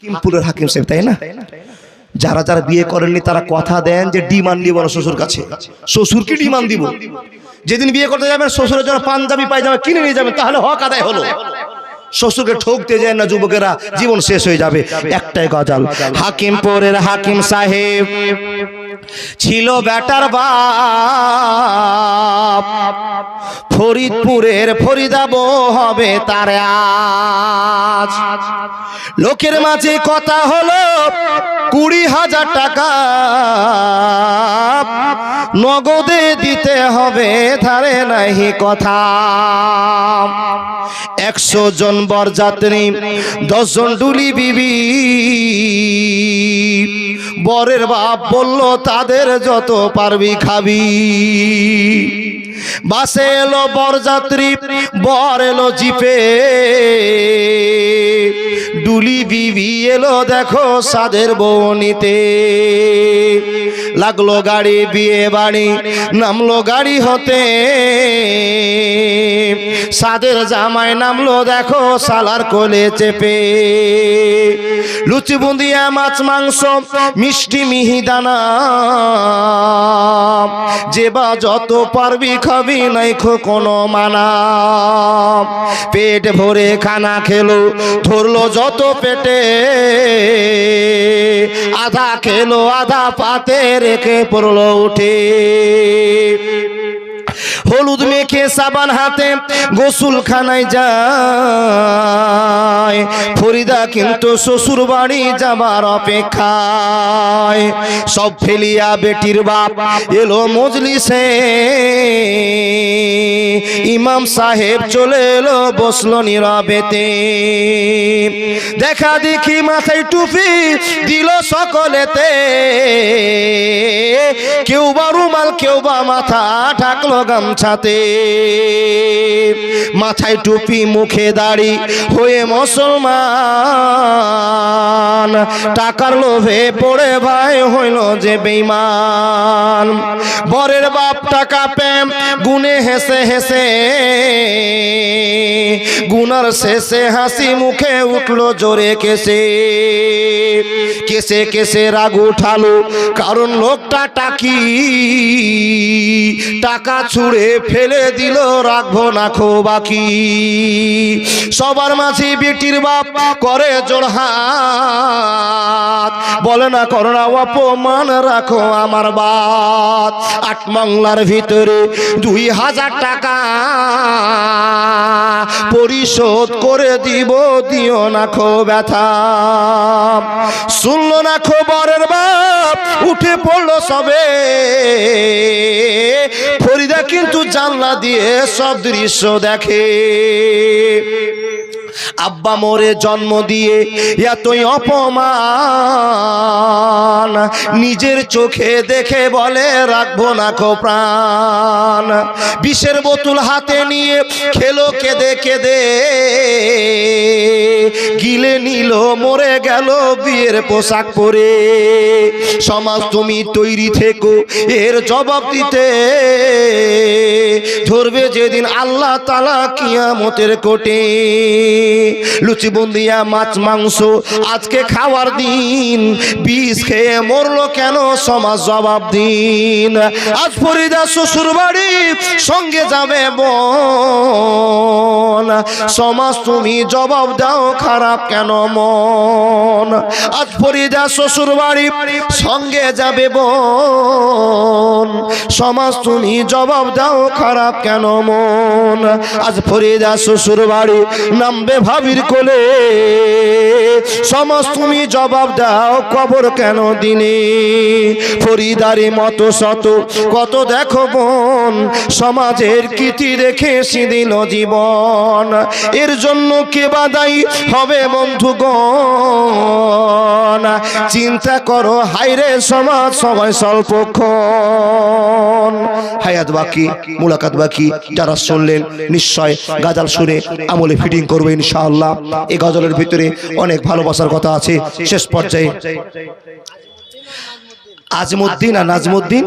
হাকিমপুরের হাকিম সাহেব, তাই না? যারা যারা বিয়ে করেননি, তারা কথা দেন যে ডিমান্ড দিব না শ্বশুর কাছে। শ্বশুরকে ডিমান্ড দিব। যেদিন বিয়ে করতে যাবেন, শ্বশুরের জন্য পাঞ্জাবি, পায়জামা কিনে নিয়ে যাবেন, তাহলে হক আদায় হলো। শ্বশুরকে ঠকতে যায় না যুবকেরা, জীবন শেষ হয়ে যাবে। একটাই গজাল, হাকিমপুরের হাকিম সাহেব। ছিল বেটার বাপ। ফরিদপুরের ফরিদাব হবে তার আজ। লোকের মাঝে কথা হলো কুড়ি হাজার টাকা। নগদে দিতে হবে ধারে নাহি কথা। একশো জন বরযাত্রী দশজন ডুলি বিবি। বরের বাপ বলল, তাদের যত পারবি খাবি। বাসে এলো বরযাত্রী, বর এলো জিপে। ডুলি বিবি এলো দেখো সাদের বনিতে লাগল গাড়ি, বিয়ে বাড়ি, নামলো গাড়ি হতে। সাদের জামাই নামলো, দেখো সালার কোলে চেপে। লুচি বুন্দিয়া মাছ, মাংস, মিষ্টি মিহিদানা যে বা যত পারবি খাবি নাই কোনো মানা। পেট ভরে খানা খেলো, ধরলো যত পেটে। আধা খেলো, আধা পাতে রেখে পড়ল উঠে। হলুদ মেখে সাবান হাতে গোসুল খানায় যায়। ফরিদা কিন্তু শ্বশুর বাড়ি যাবার অপেক্ষায়। সব ফেলিয়া বেটির বাপ এলো মজলিসে। ইমাম সাহেব চলে এলো বসল নীরবেতে। দেখা দেখি মাথায় টুপি দিল সকলেতে। কেউ বা রুমাল, কেউ বা মাথা ঢাকলো গামছাতে। মাথায় টুপি, মুখে দাড়ি হয়ে মুসলমান। টাকার লোভে পড়ে ভাই হইল যে বেইমান বরের বাপ টাকা প্রেম গুনে হেসে হেসে গুনার শেষে হাসি মুখে উঠল জোরে কেসে। কেসে কেসে রাগ উঠালো, কারণ লোকটা টাকি। টাকা ছুঁড়ে ফেলে দিল রাখব না খো বাকি। সবার মাঝে বেটির বাপ করে জোড়হাত বলে না, করোনা অপমান রাখো আমার বাত আট বাংলার ভিতরে দুই হাজার টাকা। পরিশোধ করে দিব, দিও না খো ব্যথা। শুনল না খবরের বাপ, উঠে পড়ল সবে। ফরিদা কিন্তু জানলা দিয়ে সব দৃশ্য দেখে। আব্বা মোরে জন্ম দিয়ে এতই অপমান। নিজের চোখে দেখে বলে, রাখব না খো প্রাণ। বিষের বোতল হাতে নিয়ে খেলো কেঁদে কেঁদে। গিলে নিল, মরে গেল বিয়ের পোশাক পরে। সমাজ তুমি তৈরি থেকো, এর জবাব দিতে। ধরবে যেদিন আল্লাহ তালা কিয়ামতের কোটে। লুচি বুন্দিয়া, মাছ, মাংস, আজকে খাওয়ার দিন। বিষ খেয়ে মরলো কেন? সমাজ জবাব দিন। আজ ফরিদা শ্বশুর বাড়ি সঙ্গে যাবে বোন সমাজ তুমি জবাব দাও, খারাপ কেন মন? আজ ফরিদা শ্বশুর বাড়ি সঙ্গে যাবে বোন সমাজ তুমি জবাব দাও, খারাপ কেন মন? আজ ফরিদা শ্বশুর বাড়ি নামবে ভাবির কোলে। সমাজ তুমি জবাব দাও, কবর কেন দিনে? ফরিদারি মতো শত, কত দেখো বোন সমাজের কীর্তি রেখে সিদিল জীবন। এর জন্য কে বাদাই হবে বন্ধুগণ? চিন্তা করো হাইরে সমাজ সময় স্বল্পক্ষণ। হায়াত বাকি, মুলাকাত বাকি, যারা শুনলেন, নিশ্চয় গাজাল শুনে আমলে ফিটিং করবে ইনশাআল্লাহ এই গজলের ভিতরে অনেক ভালোবাসার কথা আছে। শেষ পর্যায়ে আজমুদ্দিন আর নাজমুদ্দিন।